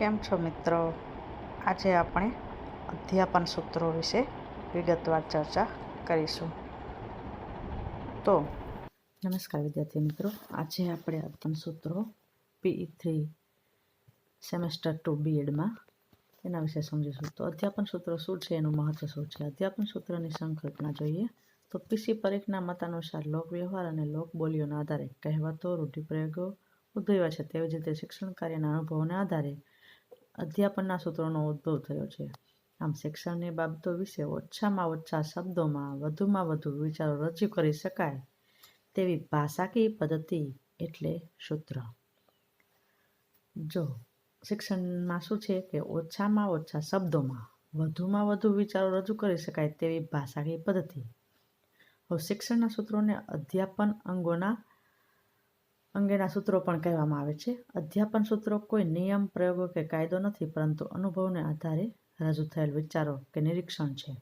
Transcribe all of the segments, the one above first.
કેમ છો મિત્રો? આજે આપણે અધ્યાપન સૂત્રો વિશે વિગતવાર ચર્ચા કરીશું. તો નમસ્કાર વિદ્યાર્થી મિત્રો. આજે આપણે અધ્યાપન સૂત્રો પીઈ થ્રી સેમેસ્ટર ટુ બીએડમાં એના વિશે સમજીશું. તો અધ્યાપન સૂત્રો શું છે? એનું મહત્વ શું છે? અધ્યાપન સૂત્રની સંકલ્પના જોઈએ તો પીસી પરીખના મત અનુસાર લોકવ્યવહાર અને લોકબોલીઓના આધારે કહેવતો, રૂઢિપ્રયોગો ઉદ્ભવ્યા છે. તેવી જ રીતે શિક્ષણ કાર્યના અનુભવોના આધારે અધ્યાપનના સૂત્રોનો ઉદ્ભવ થયો છે. આમ શિક્ષણની બાબતો વિશે ઓછામાં ઓછા શબ્દોમાં વધુમાં વધુ વિચારો રજૂ કરી શકાય તેવી ભાષાકીય પદ્ધતિ એટલે સૂત્ર. જો શિક્ષણમાં શું છે કે ઓછામાં ઓછા શબ્દોમાં વધુમાં વધુ વિચારો રજૂ કરી શકાય તેવી ભાષાકીય પદ્ધતિ. હવે શિક્ષણના સૂત્રોને અધ્યાપન અંગોના અંગેના સૂત્રો પણ કહેવામાં આવે છે. અધ્યાપન સૂત્રો કોઈ નિયમ, પ્રયોગો કે કાયદો નથી, પરંતુ અનુભવને આધારે રજૂ થયેલ વિચારો કે નિરીક્ષણ છે.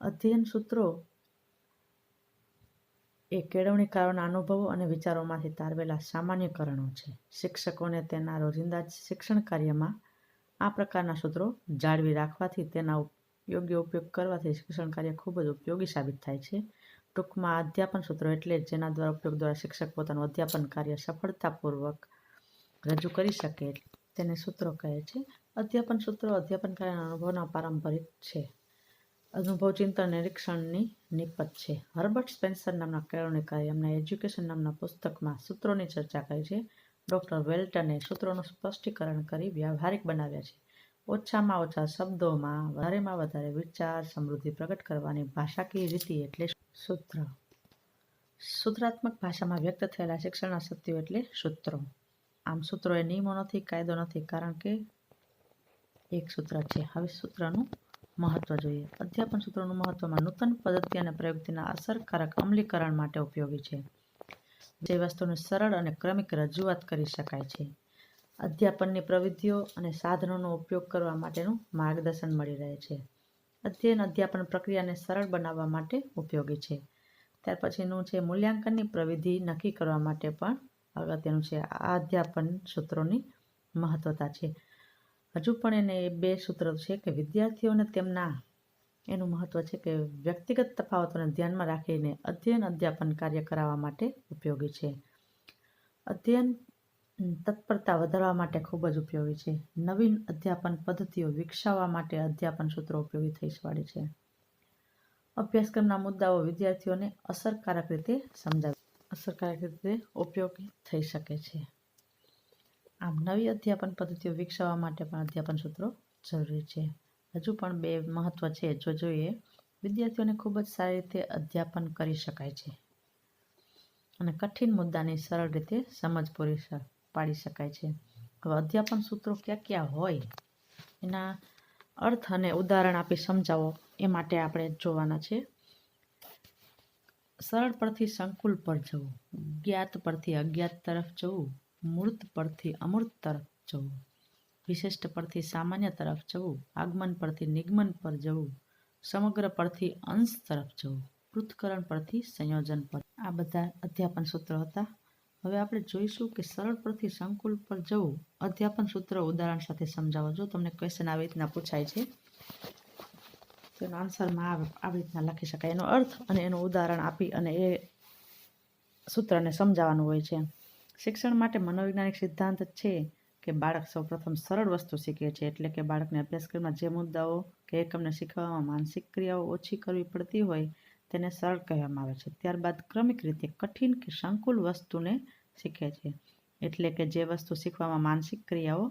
અધ્યયન સૂત્રો એ કેળવણીકારોના અનુભવો અને વિચારોમાંથી તારવેલા સામાન્યકરણો છે. શિક્ષકોને તેના રોજિંદા શિક્ષણ કાર્યમાં આ પ્રકારના સૂત્રો જાળવી રાખવાથી તેના યોગ્ય ઉપયોગ કરવાથી શિક્ષણ કાર્ય ખૂબ જ ઉપયોગી સાબિત થાય છે. ટૂંકમાં અધ્યાપન સૂત્રો એટલે જેના દ્વારા ઉપયોગ દ્વારા શિક્ષક પોતાનું અધ્યાપન કાર્ય સફળતાપૂર્વક રજૂ કરી શકે. તેને સૂત્રો કહે છે. અધ્યાપન સૂત્રો અધ્યાપન કાર્યના અનુભવના પારંપરિક છે. અનુભવ, ચિંતન નિરીક્ષણની નિપત છે. હર્બર્ટ સ્પેન્સર નામના કેળવણીકારી એમના એજ્યુકેશન નામના પુસ્તકમાં સૂત્રોની ચર્ચા કરી છે. ડૉક્ટર વેલ્ટને સૂત્રોનું સ્પષ્ટીકરણ કરી વ્યવહારિક બનાવ્યા છે. ઓછામાં ઓછા શબ્દોમાં, વધારેમાં વધારે વિચાર, સમૃદ્ધિ પ્રગટ કરવાની ભાષાકીય રીતિ એટલે સૂત્ર. સૂત્રાત્મક ભાષામાં વ્યક્ત થયેલા શિક્ષણના સત્યો એટલે સૂત્રો. આમ સૂત્રો એ નિયમો નથી, કાયદો નથી, કારણ કે એક સૂત્ર છે. હવે સૂત્રનું મહત્વ જોઈએ. અધ્યાપન સૂત્રોનું મહત્વમાં નૂતન પદ્ધતિ અને પ્રયુક્તિના અસરકારક અમલીકરણ માટે ઉપયોગી છે, જે વસ્તુની સરળ અને ક્રમિક રજૂઆત કરી શકાય છે. અધ્યાપનની પ્રવિધિઓ અને સાધનોનો ઉપયોગ કરવા માટેનું માર્ગદર્શન મળી રહે છે. અધ્યયન અધ્યાપન પ્રક્રિયાને સરળ બનાવવા માટે ઉપયોગી છે. ત્યાર પછીનું છે મૂલ્યાંકનની પ્રવિધિ નક્કી કરવા માટે પણ અગત્યનું છે. આ અધ્યાપન સૂત્રોની મહત્વતા છે. હજુ પણ એને એ બે સૂત્રો છે કે વિદ્યાર્થીઓને તેમના એનું મહત્વ છે કે વ્યક્તિગત તફાવતોને ધ્યાનમાં રાખીને અધ્યયન અધ્યાપન કાર્ય કરાવવા માટે ઉપયોગી છે. અધ્યયન તત્પરતા વધારવા માટે ખૂબ જ ઉપયોગી છે. નવીન અધ્યાપન પદ્ધતિઓ વિકસાવવા માટે અધ્યાપન સૂત્રો ઉપયોગી થઈ પડે છે. અભ્યાસક્રમના મુદ્દાઓ વિદ્યાર્થીઓને અસરકારક રીતે સમજાવી અસરકારક રીતે ઉપયોગી થઈ શકે છે. આમ, નવી અધ્યાપન પદ્ધતિઓ વિકસાવવા માટે પણ અધ્યાપન સૂત્રો જરૂરી છે. હજુ પણ બે મહત્વ છે જો જોઈએ, વિદ્યાર્થીઓને ખૂબ જ સારી રીતે અધ્યાપન કરી શકાય છે. અને કઠિન મુદ્દાની સરળ રીતે સમજ પૂરી પાડી શકાય છે. હવે અધ્યાપન સૂત્રો ક્યાં ક્યાં હોય, એના અર્થ અને ઉદાહરણ આપી સમજાવો. એ માટે આપણે જોવાના છે. સરળ પરથી સંકુલ પર જવું, જ્ઞાત પરથી અજ્ઞાત તરફ જવું, મૂર્ત પરથી અમૂર્ત તરફ જવું, વિશિષ્ટ પરથી સામાન્ય તરફ જવું, આગમન પરથી નિગમન પર જવું, સમગ્ર પરથી અંશ તરફ જવું પૃથ્કરણ પરથી સંયોજન પર. આ બધા અધ્યાપન સૂત્રો હતા. હવે આપણે જોઈશું કે સરળ પરથી સંકુલ પર જવું, અધ્યાપન સૂત્ર ઉદાહરણ સાથે સમજાવો. જો તમને ક્વેશ્ચન આવી રીતના પૂછાય છે, તો એનો આન્સરમાં આવી રીતના લખી શકાય. એનો અર્થ અને એનું ઉદાહરણ આપી અને એ સૂત્રને સમજાવવાનું હોય છે. શિક્ષણ માટે મનોવૈજ્ઞાનિક સિદ્ધાંત છે કે બાળક સૌપ્રથમ સરળ વસ્તુ શીખે છે, એટલે કે બાળકને અભ્યાસક્રમમાં જે મુદ્દાઓ કે એકમને શીખવામાં માનસિક ક્રિયાઓ ઓછી કરવી પડતી હોય તેને સરળ કહેવામાં આવે છે. ત્યારબાદ ક્રમિક રીતે કઠિન કે સંકુલ વસ્તુને શીખે છે. એટલે કે જે વસ્તુ શીખવામાં માનસિક ક્રિયાઓ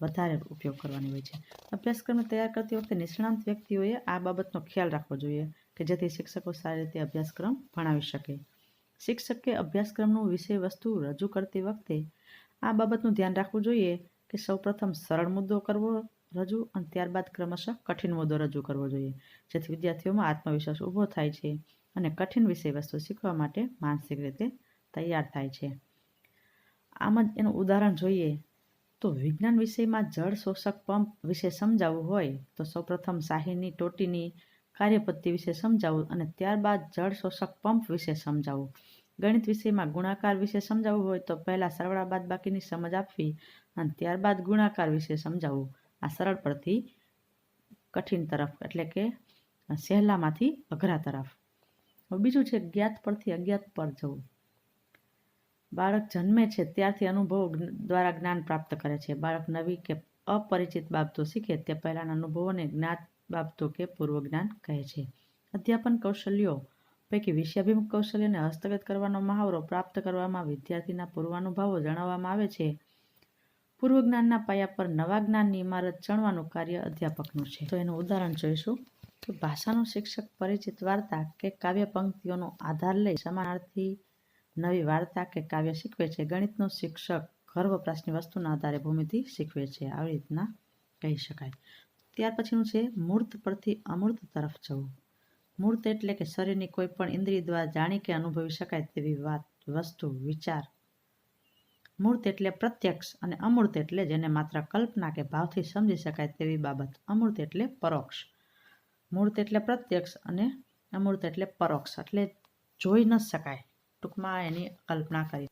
વધારે ઉપયોગ કરવાની હોય છે. અભ્યાસક્રમને તૈયાર કરતી વખતે નિષ્ણાંત વ્યક્તિઓએ આ બાબતનો ખ્યાલ રાખવો જોઈએ કે જેથી શિક્ષકો સારી રીતે અભ્યાસક્રમ ભણાવી શકે. શિક્ષકે અભ્યાસક્રમનું વિષય વસ્તુ રજૂ કરતી વખતે આ બાબતનું ધ્યાન રાખવું જોઈએ કે સૌપ્રથમ સરળ મુદ્દો કરવો રજૂ અને ત્યારબાદ ક્રમશઃ કઠિન મુદ્દો રજૂ કરવો જોઈએ, જેથી વિદ્યાર્થીઓમાં આત્મવિશ્વાસ ઊભો થાય છે અને કઠિન વિષય વસ્તુ શીખવા માટે માનસિક રીતે તૈયાર થાય છે. આમ જ એનું ઉદાહરણ જોઈએ તો વિજ્ઞાન વિષયમાં જળ શોષક પંપ વિશે સમજાવવું હોય તો સૌપ્રથમ શાહીની ટોટીની કાર્યપદ્ધતિ વિશે સમજાવવું અને ત્યારબાદ જળ શોષક પંપ વિશે સમજાવવું ગણિત વિષયમાં ગુણાકાર વિશે સમજાવવું હોય તો પહેલાં સરવાળા બાદ બાકીની સમજ આપવી અને ત્યારબાદ ગુણાકાર વિશે સમજાવવું આ સરળ પરથી કઠિન તરફ, એટલે કે સહેલામાંથી અઘરા તરફ. હવે બીજું છે જ્ઞાત પરથી અજ્ઞાત પર જવું. બાળક જન્મે છે ત્યારથી અનુભવો દ્વારા જ્ઞાન પ્રાપ્ત કરે છે. બાળક નવી કે અપરિચિત બાબતો શીખે તે પહેલાંના અનુભવોને જ્ઞાત બાબતો કે પૂર્વ જ્ઞાન કહે છે. અધ્યાપન કૌશલ્યો પૈકી વિષયાભિમુખ કૌશલ્યને હસ્તગત કરવાનો મહાવરો પ્રાપ્ત કરવામાં વિદ્યાર્થીના પૂર્વાનુભાવો જણાવવામાં આવે છે. પૂર્વ જ્ઞાનના પાયા પર નવા જ્ઞાનની ઇમારત ચણવાનું કાર્ય અધ્યાપકનું છે. તો એનું ઉદાહરણ જોઈશું. કે ભાષાનો શિક્ષક પરિચિત વાર્તા કે કાવ્ય પંક્તિઓનો આધાર લઈ સમાનાર્થી નવી વાર્તા કે કાવ્ય શીખવે છે. ગણિતનો શિક્ષક ઘર વપરાશની વસ્તુના આધારે ભૂમિતિ શીખવે છે. આવી રીતના કહી શકાય. ત્યાર પછીનું છે મૂર્ત પરથી અમૂર્ત તરફ જવું. મૂર્ત એટલે કે શરીરની કોઈ પણ ઇન્દ્રિય દ્વારા જાણી કે અનુભવી શકાય તેવી વાત, વસ્તુ, વિચાર મૂર્ત એટલે પ્રત્યક્ષ અને અમૂર્ત એટલે જેને માત્ર કલ્પના કે ભાવથી સમજી શકાય તેવી બાબત. અમૂર્ત એટલે પરોક્ષ. મૂર્ત એટલે પ્રત્યક્ષ અને અમૂર્ત એટલે પરોક્ષ. એટલે જોઈ ન શકાય. ટૂંકમાં એની કલ્પના કરી.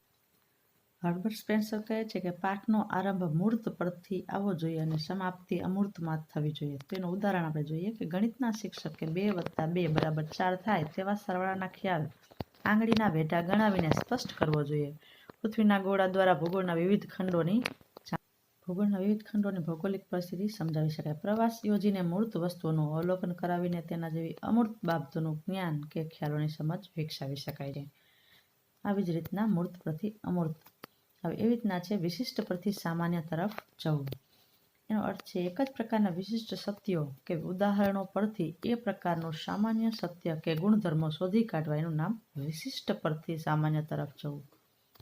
હર્બર્ટ સ્પેન્સર કહે છે કે પાઠનો આરંભ મૂર્ત પરથી આવવો જોઈએ અને સમાપ્તિ અમૂર્તમાં થવી જોઈએ. તેનું ઉદાહરણ આપણે જોઈએ કે ગણિતના શિક્ષકે બે વત્તા બે બરાબર ચાર થાય તેવા સરવાળાના ખ્યાલ આંગળીના ભેટા ગણાવીને સ્પષ્ટ કરવો જોઈએ. પૃથ્વીના ગોળા દ્વારા ભૂગોળના વિવિધ ખંડોની ભૂગોળના વિવિધ ખંડોની ભૌગોલિક પરિસ્થિતિ સમજાવી શકાય. પ્રવાસ યોજીને મૂર્ત વસ્તુઓનું અવલોકન કરાવીને તેના જેવી અમૂર્ત બાબતોનું જ્ઞાન કે ખ્યાલોની સમજ વિકસાવી શકાય છે. આવી જ રીતના મૂર્ત પ્રતિ અમૂર્ત. હવે એવી રીતના છે, વિશિષ્ટ પરથી સામાન્ય તરફ જવું. એનો અર્થ છે, એક જ પ્રકારના વિશિષ્ટ સત્યો કે ઉદાહરણો પરથી એ પ્રકારનું સામાન્ય સત્ય કે ગુણધર્મો શોધી કાઢવા એનું નામ વિશિષ્ટ પરથી સામાન્ય તરફ જવું.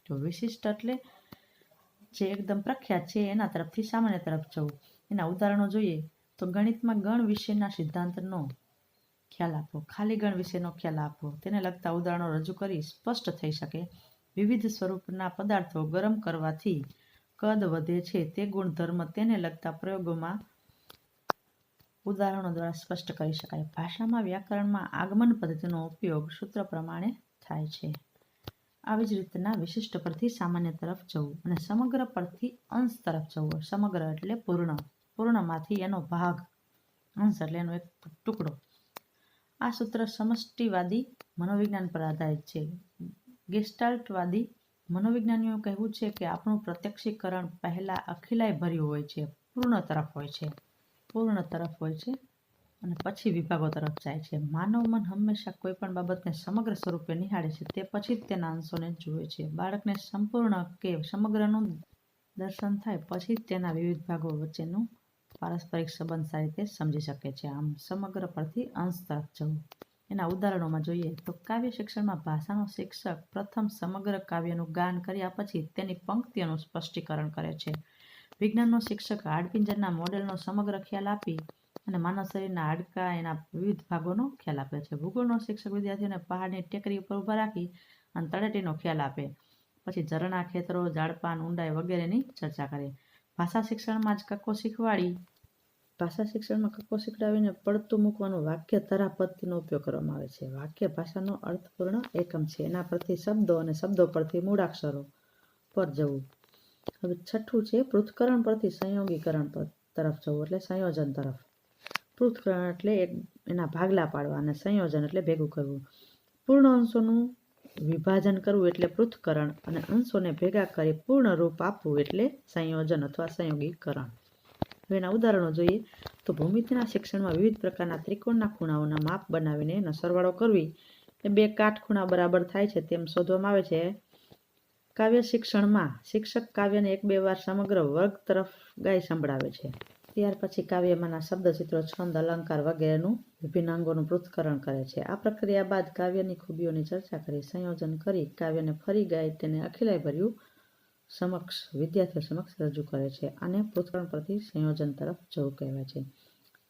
તો વિશિષ્ટ એટલે જે એકદમ પ્રખ્યાત છે, એના તરફથી સામાન્ય તરફ જવું. એના ઉદાહરણો જોઈએ તો ગણિતમાં ગણ વિશેના સિદ્ધાંતનો ખ્યાલ આપો, ખાલી ગણ વિશેનો ખ્યાલ આપો. તેને લગતા ઉદાહરણો રજૂ કરી સ્પષ્ટ થઈ શકે. વિવિધ સ્વરૂપના પદાર્થો ગરમ કરવાથી કદ વધે છે, તે ગુણધર્મ તેને લગતા પ્રયોગોમાં ઉદાહરણો દ્વારા સ્પષ્ટ કરી શકાય. ભાષામાં વ્યાકરણમાં આગમન પદ્ધતિનો ઉપયોગ સૂત્ર પ્રમાણે થાય છે. આવી જ રીતના વિશિષ્ટ પરથી સામાન્ય તરફ જવું અને સમગ્ર પરથી અંશ તરફ જવું. સમગ્ર એટલે પૂર્ણ. પૂર્ણમાંથી એનો ભાગ. અંશ એટલે એનો એક ટુકડો. આ સૂત્ર સમષ્ટિવાદી મનોવિજ્ઞાન પર આધારિત છે. ગેસ્ટાલ્ટવાદી મનોવિજ્ઞાનીઓ કહેવું છે કે આપણું પ્રત્યક્ષીકરણ પહેલાં અખિલાય ભર્યું હોય છે. પૂર્ણ તરફ હોય છે. પૂર્ણ તરફ હોય છે. અને પછી વિભાગો તરફ જાય છે. માનવ મન હંમેશા કોઈ પણ બાબતને સમગ્ર સ્વરૂપે નિહાળે છે. તે પછી જ તેના અંશોને જુએ છે. બાળકને સંપૂર્ણ કે સમગ્રનું દર્શન થાય પછી જ તેના વિવિધ ભાગો વચ્ચેનું પારસ્પરિક સંબંધ સારી રીતે સમજી શકે છે. આમ સમગ્ર પરથી અંશ તરફ જવું. એના ઉદાહરણોમાં જોઈએ તો કાવ્ય શિક્ષણમાં ભાષાનો શિક્ષક પ્રથમ સમગ્ર કાવ્યનું ગાન કર્યા પછી તેની પંક્તિઓનું સ્પષ્ટીકરણ કરે છે. વિજ્ઞાનનો શિક્ષક હાડપિંજરના મોડેલનો સમગ્ર ખ્યાલ આપી અને માનવ શરીરના હાડકાં એના વિવિધ ભાગોનો ખ્યાલ આપે છે. ભૂગોળનો શિક્ષક વિદ્યાર્થીઓને પહાડની ટેકરી ઉપર ઊભા રાખી અને તળેટીનો ખ્યાલ આપે. પછી ઝરણા, ખેતરો, ઝાડપાન, ઊંડાઈ વગેરેની ચર્ચા કરે. ભાષા શિક્ષણમાં જ કક્કો શીખવાડી ભાષા શિક્ષણમાં કક્કો શીખડાવીને પડતું મૂકવાનું વાક્ય તરા ઉપયોગ કરવામાં આવે છે. વાક્ય ભાષાનો અર્થપૂર્ણ એકમ છે. એના પરથી શબ્દો અને શબ્દો પરથી મૂળાક્ષરો પર જવું. હવે છઠ્ઠું છે પૃથ્થકરણ પરથી સંયોગીકરણ તરફ જવું, એટલે સંયોજન તરફ. પૃથ્થકરણ એટલે એક એના ભાગલા પાડવા અને સંયોજન એટલે ભેગું કરવું. પૂર્ણ અંશોનું વિભાજન કરવું એટલે પૃથકરણ અને અંશોને ભેગા કરી પૂર્ણ રૂપ આપવું એટલે સંયોજન અથવા સંયોગીકરણ. એના ઉદાહરણો જોઈએ તો ભૂમિતિના શિક્ષણમાં વિવિધ પ્રકારના ત્રિકોણના ખૂણાઓના માપ બનાવીને એનો સરવાળો કરવી. એ બે કાટખૂણા બરાબર થાય છે તેમ શોધવામાં આવે છે. કાવ્ય શિક્ષણમાં શિક્ષક કાવ્યને એક બે વાર સમગ્ર વર્ગ તરફ ગાય સંભળાવે છે. ત્યાર પછી કાવ્યમાંના શબ્દ ચિત્રો, છંદ, અલંકાર વગેરેનું વિભિન્ન અંગોનું પૃથ્થકરણ કરે છે. આ પ્રક્રિયા બાદ કાવ્યની ખૂબીઓની ચર્ચા કરી, સંયોજન કરી, કાવ્યને ફરી ગાય તેને અખિલાયભર્યું સમક્ષ, વિદ્યાર્થીઓ સમક્ષ રજૂ કરે છે. આને પૃથ્થકરણ પરથી સંયોજન તરફ જવું કહેવાય છે.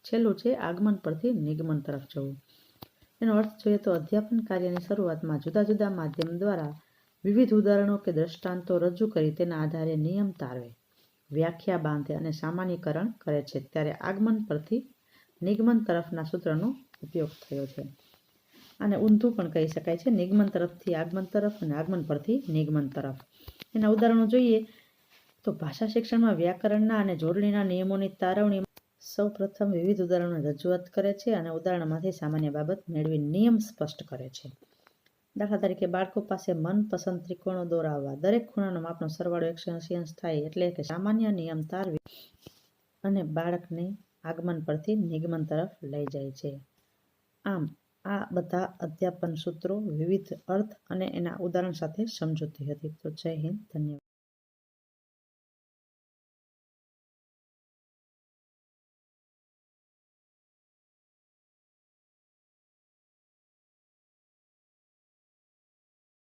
છેલ્લું છે આગમન પરથી નિગમન તરફ જવું. એનો અર્થ જોઈએ તો અધ્યાપન કાર્યની શરૂઆતમાં જુદા જુદા માધ્યમ દ્વારા વિવિધ ઉદાહરણો કે દ્રષ્ટાંતો રજૂ કરી તેના આધારે નિયમ તારવે. વ્યાખ્યા બાંધે અને સામાન્યકરણ કરે છે, ત્યારે આગમન પરથી નિગમન તરફના સૂત્રનો ઉપયોગ થયો છે. અને ઊંધું પણ કહી શકાય છે, નિગમન તરફથી આગમન તરફ અને આગમન પરથી નિગમન તરફ. એના ઉદાહરણો જોઈએ તો ભાષા શિક્ષણમાં વ્યાકરણના અને જોડણીના નિયમોની તારવણી સૌ પ્રથમ વિવિધ ઉદાહરણો રજૂઆત કરે છે અને ઉદાહરણમાંથી સામાન્ય બાબત મેળવી નિયમ સ્પષ્ટ કરે છે. દાખલા તરીકે બાળકો પાસે મનપસંદ ત્રિકોણો દોરાવવા. દરેક ખૂણાનો માપનો સરવાળો એકસો એંસી અંશ થાય એટલે કે સામાન્ય નિયમ તારવી અને બાળકને આગમન પરથી નિગમન તરફ લઈ જાય છે. આમ, આ બધા અધ્યાપન સૂત્રો વિવિધ અર્થ અને એના ઉદાહરણ સાથે સમજૂતી હતી. તો જય હિન્દ, ધન્યવાદ.